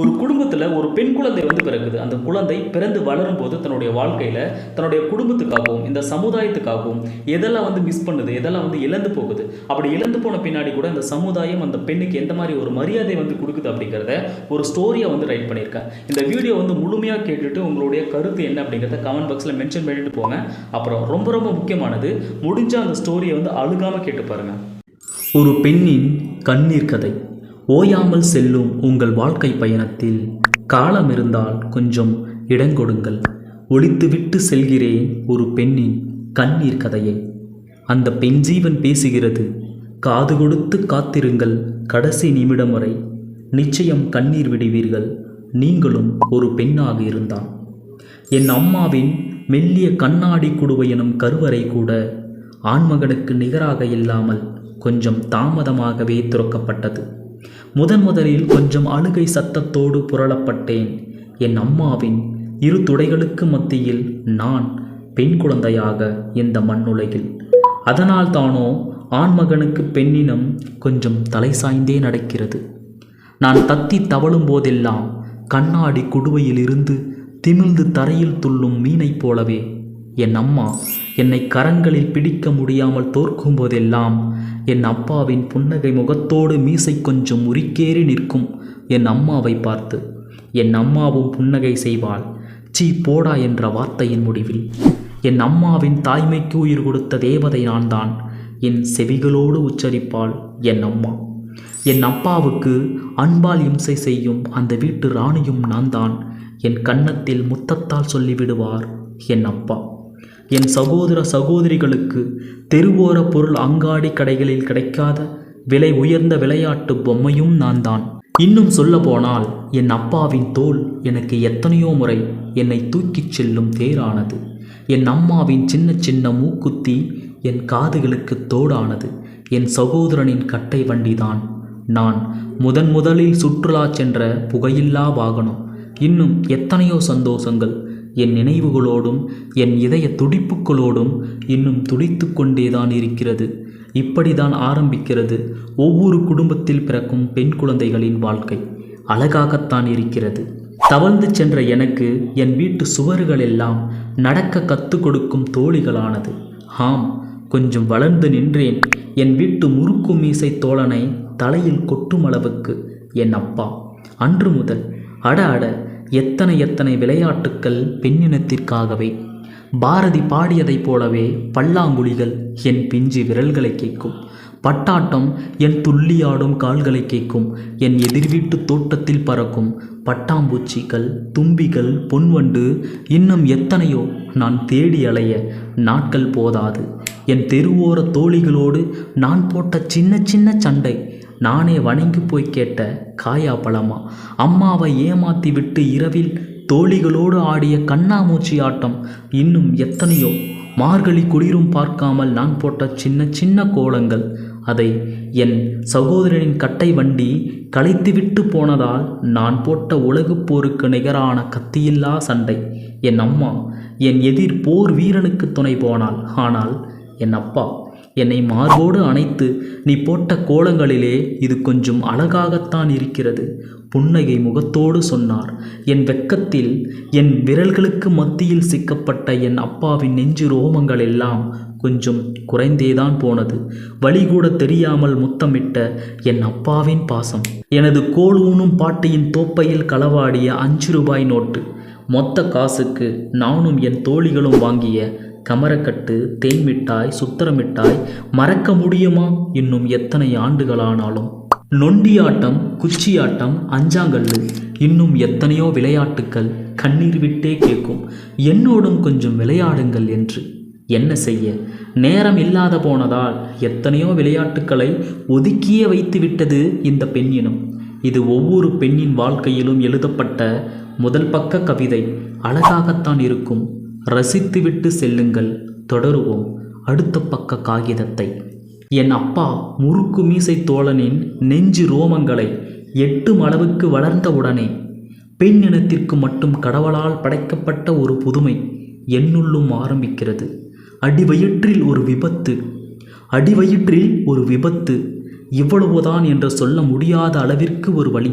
ஒரு குடும்பத்தில் ஒரு பெண் குழந்தை வந்து பிறகுது அந்த குழந்தை பிறந்து வளரும் போது தன்னுடைய வாழ்க்கையில் தன்னுடைய குடும்பத்துக்காகவும் இந்த சமுதாயத்துக்காகவும் எதெல்லாம் வந்து மிஸ் பண்ணுது எதெல்லாம் வந்து இழந்து போகுது அப்படி இழந்து போன பின்னாடி கூட அந்த சமுதாயம் அந்த பெண்ணுக்கு எந்த மாதிரி ஒரு மரியாதை வந்து கொடுக்குது அப்படிங்கிறத ஒரு ஸ்டோரியை வந்து ரைட் பண்ணியிருக்கேன். இந்த வீடியோ வந்து முழுமையாக கேட்டுட்டு உங்களுடைய கருத்து என்ன அப்படிங்கிறத கமெண்ட் பாக்ஸில் மென்ஷன் பண்ணிட்டு போங்க. அப்புறம் ரொம்ப ரொம்ப முக்கியமானது முடிஞ்ச அந்த ஸ்டோரியை வந்து அழுகாமல் கேட்டு பாருங்கள் ஒரு பெண்ணின் கண்ணீர் கதை. ஓயாமல் செல்லும் உங்கள் வாழ்க்கை பயணத்தில் காலம் இருந்தால் கொஞ்சம் இடங்கொடுங்கள் ஒழித்துவிட்டு செல்கிறேன் ஒரு பெண்ணின் கண்ணீர் கதையை. அந்த பெண் ஜீவன் பேசுகிறது காது கொடுத்து காத்திருங்கள் கடைசி நிமிடம் வரை. நிச்சயம் கண்ணீர் விடுவீர்கள். நீங்களும் ஒரு பெண்ணாக இருந்தால். என் அம்மாவின் மெல்லிய கண்ணாடி குடுவை எனும் கருவறை கூட ஆண்மகனுக்கு நிகராக இல்லாமல் கொஞ்சம் தாமதமாகவே துறக்கப்பட்டது. முதன் முதலில் கொஞ்சம் அழுகை சத்தத்தோடு புரளப்பட்டேன். என் அம்மாவின் இரு துடைகளுக்கு மத்தியில் நான் பெண் குழந்தையாக இந்த மண்ணுலகில். அதனால் தானோ ஆண்மகனுக்கு பெண்ணினம் கொஞ்சம் தலை சாய்ந்தே நடக்கிறது. நான் தத்தி தவழும் போதெல்லாம் கண்ணாடி குடுவையிலிருந்து திமிழ்ந்து தரையில் துள்ளும் மீனைப் போலவே என் அம்மா என்னை கரங்களில் பிடிக்க முடியாமல் தோற்கும் போதெல்லாம் என் அப்பாவின் புன்னகை முகத்தோடு மீசை கொஞ்சம் உரிக்கேறி நிற்கும் என் அம்மாவை பார்த்து என் அம்மாவும் புன்னகை செய்வாள். சீ போடா என்ற வார்த்தையின் முடிவில் என் அம்மாவின் தாய்மைக்கு உயிர் கொடுத்த தேவதை நான் தான் என் செவிகளோடு உச்சரிப்பாள் என் அம்மா. என் அப்பாவுக்கு அன்பால் இம்சை செய்யும் அந்த வீட்டு ராணியும் நான் தான் என் கன்னத்தில் முத்தத்தால் சொல்லிவிடுவார் என் அப்பா. என் சகோதர சகோதரிகளுக்கு தெருவோர பொருள் அங்காடி கடைகளில் கிடைக்காத விலை உயர்ந்த விளையாட்டு பொம்மையும் நான் தான் இன்னும் சொல்ல போனால் என் அப்பாவின் தோல் எனக்கு எத்தனையோ முறை என்னை தூக்கிச் செல்லும் தேரானது. என் அம்மாவின் சின்ன சின்ன மூக்குத்தி என் காதுகளுக்கு தோடானது. என் சகோதரனின் கட்டை வண்டிதான். நான் முதன் முதலில் சுற்றுலா சென்ற புகையில்லா வாகனம். இன்னும் எத்தனையோ சந்தோஷங்கள். என் நினைவுகளோடும் என் இதய துடிப்புகளோடும் இன்னும் துடித்து கொண்டேதான் இருக்கிறது. இப்படிதான் ஆரம்பிக்கிறது ஒவ்வொரு குடும்பத்தில் பிறக்கும் பெண் குழந்தைகளின் வாழ்க்கை. அழகாகத்தான் இருக்கிறது. தவழ்ந்து சென்ற எனக்கு என் வீட்டு சுவர்கள் எல்லாம் நடக்க கற்றுக் கொடுக்கும் தோழிகளானது. ஆம் கொஞ்சம் வளர்ந்து நின்றேன். என் வீட்டு முறுக்கு மீசை தோழனை தலையில் கொட்டும் அளவுக்கு என் அப்பா. அன்று முதல் அட அட எத்தனை எத்தனை விளையாட்டுக்கள் பெண்ணினத்திற்காகவே பாரதி பாடியதைப் போலவே பல்லாங்குழிகள் என் பிஞ்சு விரல்களை கேட்கும். பட்டாட்டம் என் துள்ளியாடும் கால்களை கேட்கும். என் எதிர்வீட்டு தோட்டத்தில் பறக்கும் பட்டாம்பூச்சிகள் தும்பிகள் பொன்வண்டு இன்னும் எத்தனையோ நான் தேடி அலைய நாட்கள் போதாது. என் தெருவோர தோழிகளோடு நான் போட்ட சின்ன சின்ன சண்டை நானே வணங்கி போய் கேட்ட காயா பழமா அம்மாவை ஏமாத்தி விட்டு இரவில் தோழிகளோடு ஆடிய கண்ணாமூச்சி ஆட்டம் இன்னும் எத்தனையோ? மார்கழி குளிரும் பார்க்காமல் நான் போட்ட சின்ன சின்ன கோலங்கள். அதை என் சகோதரனின் கட்டை வண்டி களைத்துவிட்டு போனதால் நான் போட்ட உலகுப் போருக்கு நிகரான கத்தியில்லா சண்டை. என் அம்மா என் எதிர் போர் வீரனுக்கு துணை போனாள். ஆனால் என் அப்பா என்னை மார்போடு அணைத்து நீ போட்ட கோலங்களிலே இது கொஞ்சம் அழகாகத்தான் இருக்கிறது. புன்னகை முகத்தோடு சொன்னார். என் வெக்கத்தில் என் விரல்களுக்கு மத்தியில் சிக்கப்பட்ட என் அப்பாவின் நெஞ்சு ரோமங்கள் எல்லாம் கொஞ்சம் குறைந்தேதான் போனது. வழி கூட தெரியாமல் முத்தமிட்ட என் அப்பாவின் பாசம். எனது கோல் ஊனும் பாட்டியின் தோப்பையில் களவாடிய அஞ்சு ரூபாய் நோட்டு. மொத்த காசுக்கு நானும் என் தோழிகளும் வாங்கிய கமரக்கட்டு தேன் மிட்டாய் சுத்தர மிட்டாய் மறக்க முடியுமா இன்னும் எத்தனை ஆண்டுகளானாலும்? நொண்டியாட்டம் குச்சியாட்டம் அஞ்சாங்கல்லு இன்னும் எத்தனையோ விளையாட்டுக்கள் கண்ணீர் விட்டே கேட்கும். என்னோடும் கொஞ்சம் விளையாடுங்கள் என்று. என்ன செய்ய? நேரம் இல்லாத போனதால் எத்தனையோ விளையாட்டுக்களை ஒதுக்கியே வைத்து விட்டது இந்த பெண்ணினம். இது ஒவ்வொரு பெண்ணின் வாழ்க்கையிலும் எழுதப்பட்ட முதல் பக்க கவிதை. அழகாகத்தான் இருக்கும். ரசித்துவிட்டு செல்லுங்கள் தொடருவோம். அடுத்த பக்க காகிதத்தை. என் அப்பா முறுக்கு மீசை தோழனின் நெஞ்சு ரோமங்களை எட்டும் அளவுக்கு வளர்ந்தவுடனே பெண் இனத்திற்கு மட்டும் கடவுளால் படைக்கப்பட்ட ஒரு புதுமை என்னுள்ளும் ஆரம்பிக்கிறது. அடிவயிற்றில் ஒரு விபத்து. அடிவயிற்றில் ஒரு விபத்து. இவ்வளவுதான் என்று சொல்ல முடியாத அளவிற்கு ஒரு வழி.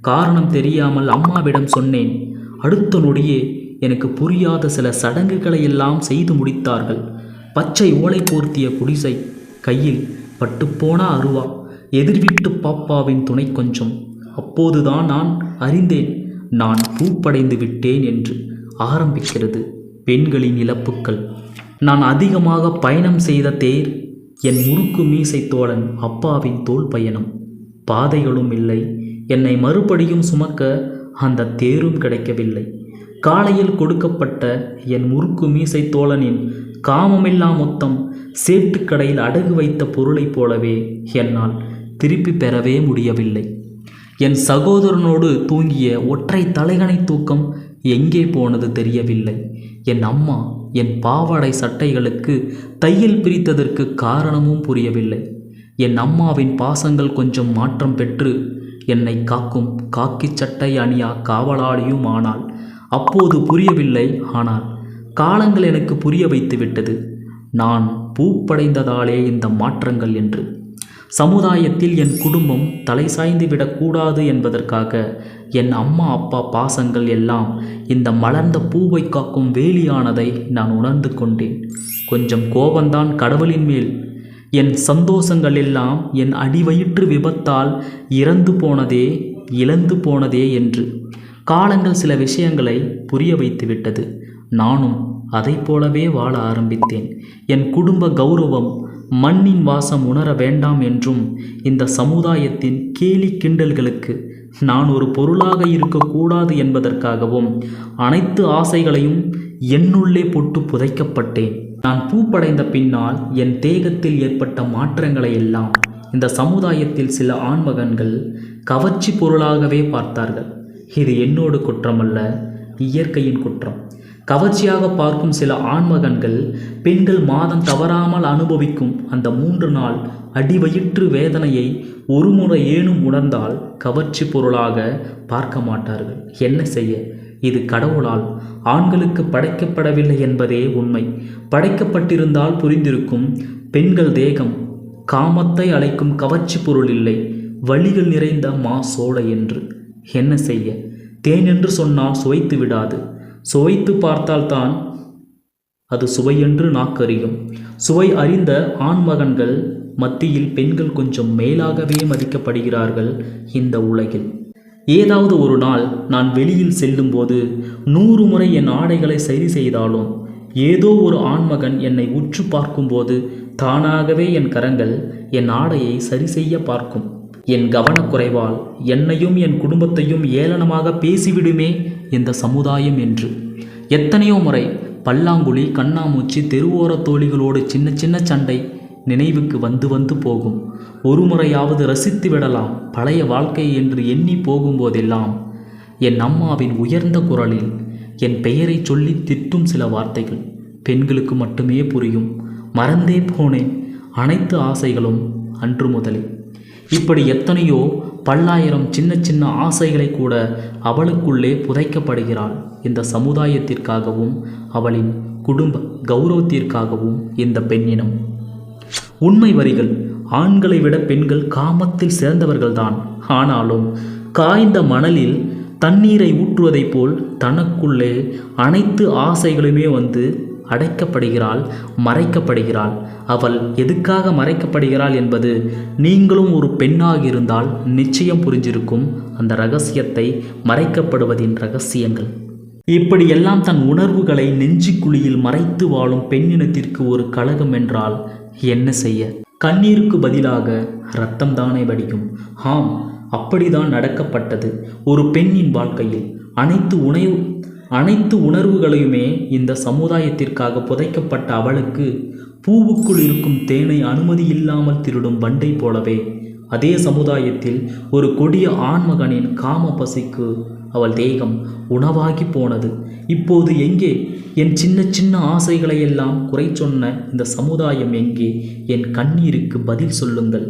காரணம் தெரியாமல் அம்மாவிடம் சொன்னேன் அடுத்த நொடியே எனக்கு புரியாத சில சடங்குகளை எல்லாம் செய்து முடித்தார்கள். பச்சை ஓலை போர்த்திய குடிசை கையில் பட்டுப்போன அருவா எதிர்வீட்டு பாப்பாவின் துணை கொஞ்சம். அப்போதுதான் நான் அறிந்தேன் நான் பூப்படைந்து விட்டேன் என்று ஆரம்பிக்கிறது பெண்களின் இழப்புக்கள். நான் அதிகமாக பயணம் செய்த தேர் என் முறுக்கு மீசை தோழன் அப்பாவின் தோல் பயணம். பாதைகளும் இல்லை என்னை மறுபடியும் சுமக்க அந்த தேரும் கிடைக்கவில்லை. காலையில் கொடுக்கப்பட்ட என் முறுக்கு மீசை தோழனின் காமமில்லா மொத்தம் சேட்டுக்கடையில் அடகு வைத்த பொருளைப் போலவே என்னால் திருப்பி பெறவே முடியவில்லை. என் சகோதரனோடு தூங்கிய ஒற்றை தலைகணை தூக்கம் எங்கே போனது தெரியவில்லை. என் அம்மா என் பாவாடை சட்டைகளுக்கு தையல் பிரித்ததற்கு காரணமும் புரியவில்லை. என் அம்மாவின் பாசங்கள் கொஞ்சம் மாற்றம் பெற்று என்னை காக்கும் காக்கிச் சட்டை அணியா காவலாளியும் ஆனாள் அப்போது புரியவில்லை. ஆனால் காலங்கள் எனக்கு புரிய வைத்து விட்டது. நான் பூப்படைந்ததாலே இந்த மாற்றங்கள் என்று. சமுதாயத்தில் என் குடும்பம் தலை சாய்ந்து விடக்கூடாது என்பதற்காக என் அம்மா அப்பா பாசங்கள் எல்லாம் இந்த மலர்ந்த பூவை காக்கும் வேலியானதை நான் உணர்ந்து கொண்டேன். கொஞ்சம் கோபந்தான் கடவுளின் மேல். என் சந்தோஷங்கள் எல்லாம் என் அடிவயிற்று விபத்தால் இறந்து போனதே இழந்து போனதே என்று. காலங்கள் சில விஷயங்களை புரிய வைத்து விட்டது. நானும் அதைப் போலவே வாழ ஆரம்பித்தேன். என் குடும்ப கௌரவம் மண்ணின் வாசம் உணர வேண்டாம் என்றும் இந்த சமுதாயத்தின் கேலி கிண்டல்களுக்கு நான் ஒரு பொருளாக இருக்கக்கூடாது என்பதற்காகவும் அனைத்து ஆசைகளையும் என்னுள்ளே போட்டு புதைக்கப்பட்டேன். நான் பூப்படைந்த பின்னால் என் தேகத்தில் ஏற்பட்ட மாற்றங்களை எல்லாம் இந்த சமுதாயத்தில் சில ஆண்மகன்கள் கவர்ச்சி பொருளாகவே பார்த்தார்கள். இது என்னோட குற்றமல்ல இயற்கையின் குற்றம். கவர்ச்சியாக பார்க்கும் சில ஆண்மகன்கள் பெண்கள் மாதம் தவறாமல் அனுபவிக்கும் அந்த மூன்று நாள் அடிவயிற்று வேதனையை ஒரு முறை ஏனும் உணர்ந்தால் கவர்ச்சி பொருளாக பார்க்க மாட்டார்கள். என்ன செய்ய? இது கடவுளால் ஆண்களுக்கு படைக்கப்படவில்லை என்பதே உண்மை. படைக்கப்பட்டிருந்தால் புரிந்திருக்கும் பெண்கள் தேகம் காமத்தை அழைக்கும் கவர்ச்சி பொருள் இல்லை வழிகள் நிறைந்த மா சோலை என்று. என்ன செய்ய? தேன் என்று சொன்னால் சுவைத்து விடாது. சுவைத்து பார்த்தால்தான் அது சுவையென்று நாக்கறியும். சுவை அறிந்த ஆண்மகன்கள் மத்தியில் பெண்கள் கொஞ்சம் மேலாகவே மதிக்கப்படுகிறார்கள் இந்த உலகில். ஏதாவது ஒரு நாள் நான் வெளியில் செல்லும்போது நூறு முறை என் ஆடைகளை சரி செய்தாலும் ஏதோ ஒரு ஆண்மகன் என்னை உற்று பார்க்கும்போது தானாகவே என் கரங்கள் என் ஆடையை சரி செய்ய பார்க்கும். என் கவனக்குறைவால் என்னையும் என் குடும்பத்தையும் ஏளனமாக பேசிவிடுமே இந்த சமுதாயம் என்று. எத்தனையோ முறை பல்லாங்குழி கண்ணாமூச்சி தெருவோர தோழிகளோடு சின்ன சின்ன சண்டை நினைவுக்கு வந்து வந்து போகும். ஒரு முறையாவது ரசித்து விடலாம் பழைய வாழ்க்கை என்று எண்ணி போகும்போதெல்லாம் என் அம்மாவின் உயர்ந்த குரலில் என் பெயரை சொல்லி திட்டும் சில வார்த்தைகள் பெண்களுக்கு மட்டுமே புரியும். மறந்தே போனேன். அனைத்து ஆசைகளும் அன்று முதலே. இப்படி எத்தனையோ பல்லாயிரம் சின்ன சின்ன ஆசைகளை கூட அவளுக்குள்ளே புதைக்கப்படுகிறாள். இந்த சமுதாயத்திற்காகவும் அவளின் குடும்ப கௌரவத்திற்காகவும் இந்த பெண்ணினம். உண்மை வரிகள் ஆண்களை விட பெண்கள் காமத்தில் சிறந்தவர்கள்தான். ஆனாலும் காய்ந்த மணலில் தண்ணீரை ஊற்றுவதைப் போல் தனக்குள்ளே அனைத்து ஆசைகளுமே வந்து அடைக்கப்படுகிறாள் மறைக்கப்படுகிறாள். அவள் எதுக்காக மறைக்கப்படுகிறாள் என்பது நீங்களும் ஒரு பெண்ணாக இருந்தால் நிச்சயம் புரிஞ்சிருக்கும். அந்த ரகசியத்தை மறைக்கப்படுவதின் ரகசியங்கள். இப்படியெல்லாம் தன் உணர்வுகளை நெஞ்சுக்குழியில் மறைத்து வாழும் பெண்ணினத்திற்கு ஒரு கழகம் என்றால் என்ன செய்ய? கண்ணீருக்கு பதிலாக இரத்தம் தானே வடியும். ஆம் அப்படிதான் நடக்கப்பட்டது. ஒரு பெண்ணின் வாழ்க்கையில் அனைத்து உணவு அனைத்து உணர்வுகளையுமே இந்த சமுதாயத்திற்காக புதைக்கப்பட்ட அவளுக்கு பூவுக்குள் இருக்கும் தேனை அனுமதி இல்லாமல் திருடும் வண்டை போலவே. அதே சமுதாயத்தில் ஒரு கொடிய ஆண்மகனின் காம பசிக்கு அவள் தேகம் உணவாகி போனது. இப்போது எங்கே? என் சின்ன சின்ன ஆசைகளை எல்லாம் குறை சொன்ன இந்த சமுதாயம் எங்கே? என் கண்ணீருக்கு பதில் சொல்லுங்கள்.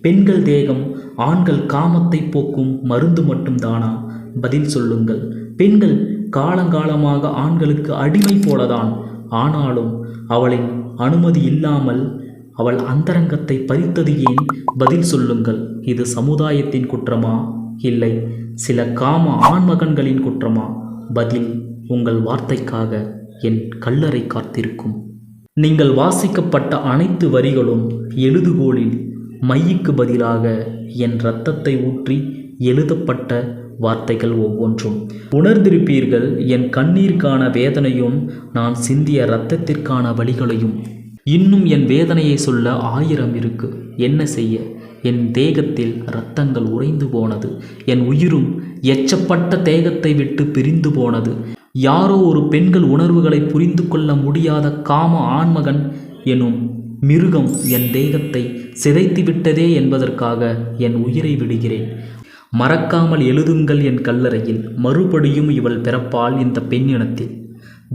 பெண்கள் தேகம் ஆண்கள் காமத்தை போக்கும் மருந்து மட்டும்தானா? பதில் சொல்லுங்கள். பெண்கள் காலங்காலமாக ஆண்களுக்கு அடிமை போலதான். ஆனாலும் அவளின் அனுமதி இல்லாமல் அவள் அந்தரங்கத்தை பறித்தது ஏன்? பதில் சொல்லுங்கள். இது சமுதாயத்தின் குற்றமா? இல்லை சில காம ஆண்மகன்களின் குற்றமா? பதில் உங்கள் வார்த்தைக்காக என் கல்லறை காத்திருக்கும். நீங்கள் வாசிக்கப்பட்ட அனைத்து வரிகளும் எழுதுகோளில் மையிக்கு பதிலாக என் இரத்தத்தை ஊற்றி எழுதப்பட்ட வார்த்தைகள் ஒவ்வொன்றும். உணர்ந்திருப்பீர்கள் என் கண்ணீருக்கான வேதனையும் நான் சிந்திய இரத்தத்திற்கான வழிகளையும். இன்னும் என் வேதனையை சொல்ல ஆயிரம் இருக்கு. என்ன செய்ய? என் தேகத்தில் இரத்தங்கள் உறைந்து போனது. என் உயிரும் எச்சப்பட்ட தேகத்தை விட்டு பிரிந்து போனது. யாரோ ஒரு பெண்கள் உணர்வுகளை புரிந்து கொள்ள முடியாத காம ஆண்மகன் எனும் மிருகம் என் தேகத்தை சிதைத்து விட்டதே என்பதற்காக என் உயிரை விடுகிறேன். மறக்காமல் எழுதுங்கள் என் கல்லறையில் மறுபடியும் இவள் பிறப்பாள் இந்த பெண்ணினத்தில்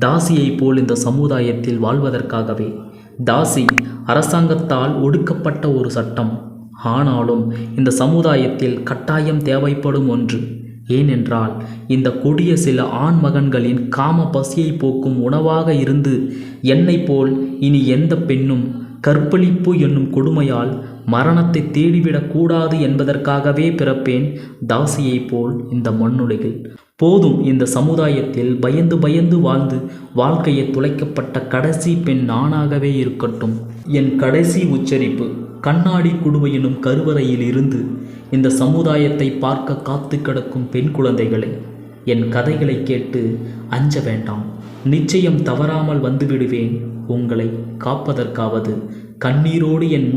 தாசியைப் போல் இந்த சமுதாயத்தில் வாழ்வதற்காகவே. தாசி அரசாங்கத்தால் ஒடுக்கப்பட்ட ஒரு சட்டம். ஆனாலும் இந்த சமுதாயத்தில் கட்டாயம் தேவைப்படும் ஒன்று. ஏனென்றால் இந்த கொடிய சில ஆண் மகன்களின் காம பசியை போக்கும் உணவாக இருந்து என்னைப் போல் இனி எந்த பெண்ணும் கற்பழிப்பு என்னும் கொடுமையால் மரணத்தை தேடிவிடக் கூடாது என்பதற்காகவே பிறப்பேன். தாசியைப் போல் இந்த மண்ணுலகில். போதும் இந்த சமுதாயத்தில் பயந்து பயந்து வாழ்ந்து வாழ்க்கையை துளைக்கப்பட்ட கடைசி பெண் நானாகவே இருக்கட்டும். என் கடைசி உச்சரிப்பு கண்ணாடி குடுவை எனும் கருவறையில் இருந்து இந்த சமுதாயத்தை பார்க்க காத்து கிடக்கும் பெண் குழந்தைகளை என் கதைகளை கேட்டு அஞ்ச வேண்டாம். நிச்சயம் தவறாமல் வந்துவிடுவேன் உங்களை காப்பதற்காவது கண்ணீரோடு என் மூச்சு